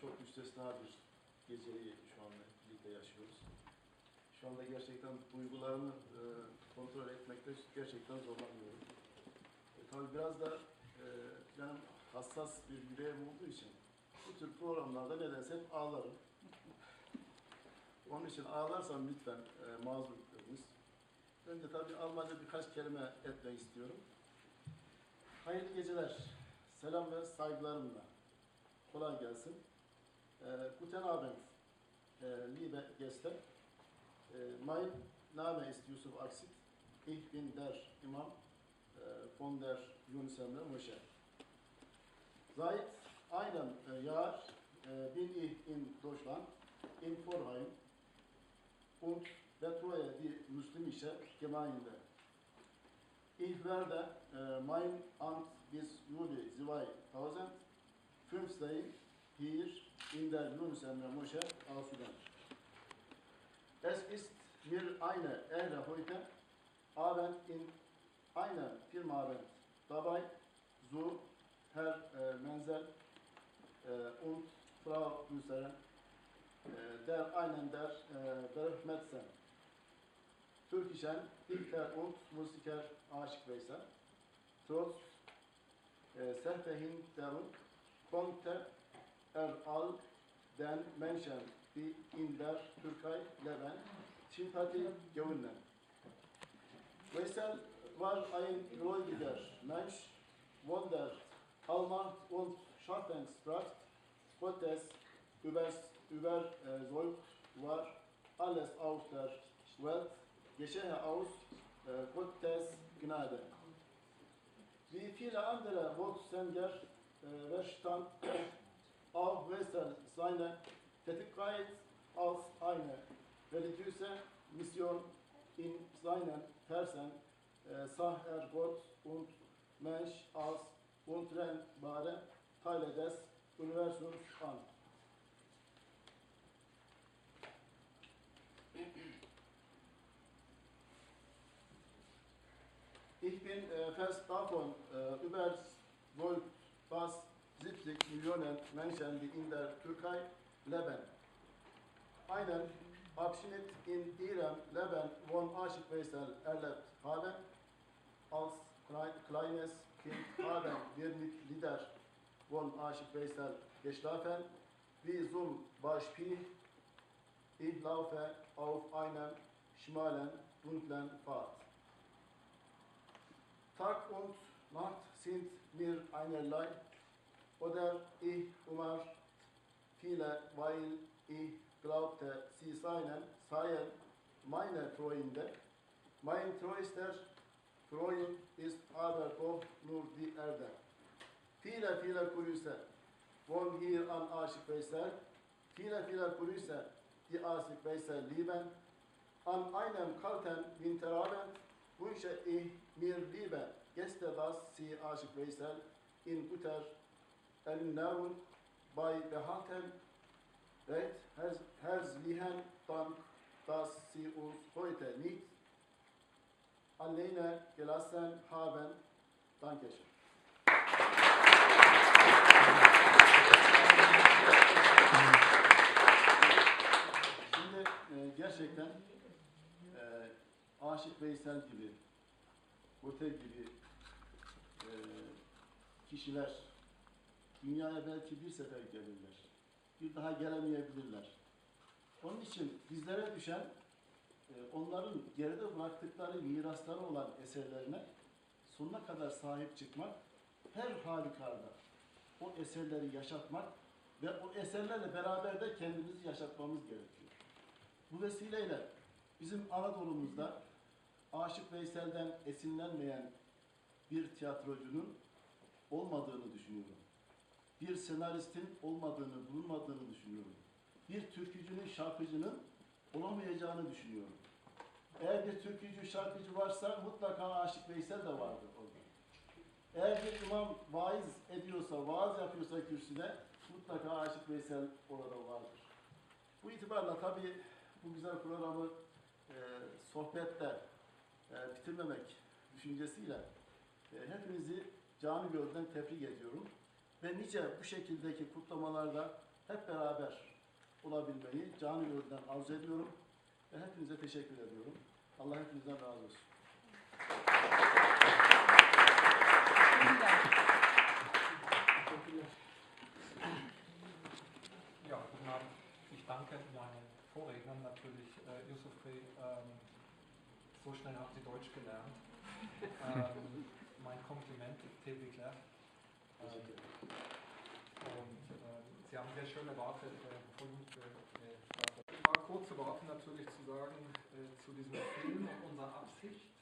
çok müstesna bir geceyi şu anda birlikte yaşıyoruz. Şu anda gerçekten duygularımı e, kontrol etmekte gerçekten zorlanıyorum. E, tabii biraz da e, benim hassas bir yüreğim olduğu için bu tür programlarda nedense hep ağlarım. Onun için ağlarsam lütfen e, mazur görünüz. Önce tabii Almanca birkaç kelime etmek istiyorum. Hayırlı geceler. Selam ve saygılarımla. Kolay gelsin. Äh, guten Abend, äh, liebe Gäste. Äh, mein Name ist Yusuf Aksit. Ich bin der Imam äh, von der Yunus Emre Moschee. Seit einem äh, Jahr äh, bin ich in Deutschland, in Vorheim und betreue die muslimische Gemeinde. Ich werde äh, mein Amt bis Juli 2015 hier in der Yunus Emre Moschee ausüben. Es ist mir eine Ehre heute Abend in einer Firmenabend dabei zu Herr äh, Menzel äh, und Frau Hüseyin, äh, der einen der äh, berühmtesten türkischen Dichter Musiker Aşık Veysel. Trotz äh, Sehbehinderung konnte er all den Menschen, die in der Türkei leben, Sympathie gewinnen. Veysel war ein gläubiger Mensch, von der Allmacht und Schaffenskraft Gottes übers- überzeugt war, alles auf der Welt geschehe aus äh, Gottes Gnade. Wie viele andere Volkssänger äh, verstand auch Wessel seine Tätigkeit als eine religiöse Mission in seinen Versen äh, sah er Gott und Mensch als untrennbare Teile des Universums an. Ich bin äh, fest davon äh, überzeugt, 70 Millionen Menschen, die in der Türkei leben, einen Abschnitt in ihrem Leben von Aşık Veysel erlebt haben. Als klein, kleines Kind haben wir mit Lieder von Aşık Veysel geschlafen, wie zum Beispiel Ich laufe auf einem schmalen, dunklen Pfad. Tag und Nacht sind mir einerlei, oder ich umar viele, weil ich glaubte, sie seien, seien meine Freunde. Mein treuster Freund ist aber doch nur die Erde. Viele, viele Grüße von hier an Aşık Veysel. Viele, viele Grüße, die Aşık Veysel lieben. An einem kalten Winterabend wünsche ich mir liebe Gäste, dass sie Aşık Veysel in guter Erinnerung beibehalten. Recht herz- herzlichen Dank, dass Sie uns heute nicht alleine gelassen haben. Dankeschön. Şimdi e, gerçekten e, Aşık Veysel gibi, Otel gibi e, kişiler dünyaya belki bir sefer gelirler. Bir daha gelemeyebilirler. Onun için bizlere düşen e, onların geride bıraktıkları mirasları olan eserlerine sonuna kadar sahip çıkmak, her halükarda o eserleri yaşatmak ve o eserlerle beraber de kendimizi yaşatmamız gerekiyor. Bu vesileyle bizim Anadolu'muzda Aşık Veysel'den esinlenmeyen bir tiyatrocunun olmadığını düşünüyorum. Bir senaristin olmadığını, bulunmadığını düşünüyorum. Bir türkücünün, şarkıcının olamayacağını düşünüyorum. Eğer bir türkücü, şarkıcı varsa mutlaka Aşık Veysel de vardır orada. Eğer bir imam vaiz ediyorsa, vaaz yapıyorsa kürsüde mutlaka Aşık Veysel orada vardır. Bu itibarla tabii bu güzel programı e, sohbetle e, bitirmemek düşüncesiyle e, hepinizi canı gönülden tebrik ediyorum. Ve nice bu şekildeki kutlamalarda hep beraber olabilmeyi canı gönülden arzu ediyorum ve hepinize teşekkür ediyorum. Allah hepinizden razı olsun. Ja, guten Abend. Ich danke meinen Vorrednern natürlich. Äh, Yusuf Bey, ähm, so schnell haben Sie Deutsch gelernt. ähm, mein Kompliment, Tevri Kler. Sie haben sehr schöne Worte äh, gefunden. Für, äh, Sprache. Ein paar kurze Worte natürlich zu sagen äh, zu diesem Film und unserer Absicht.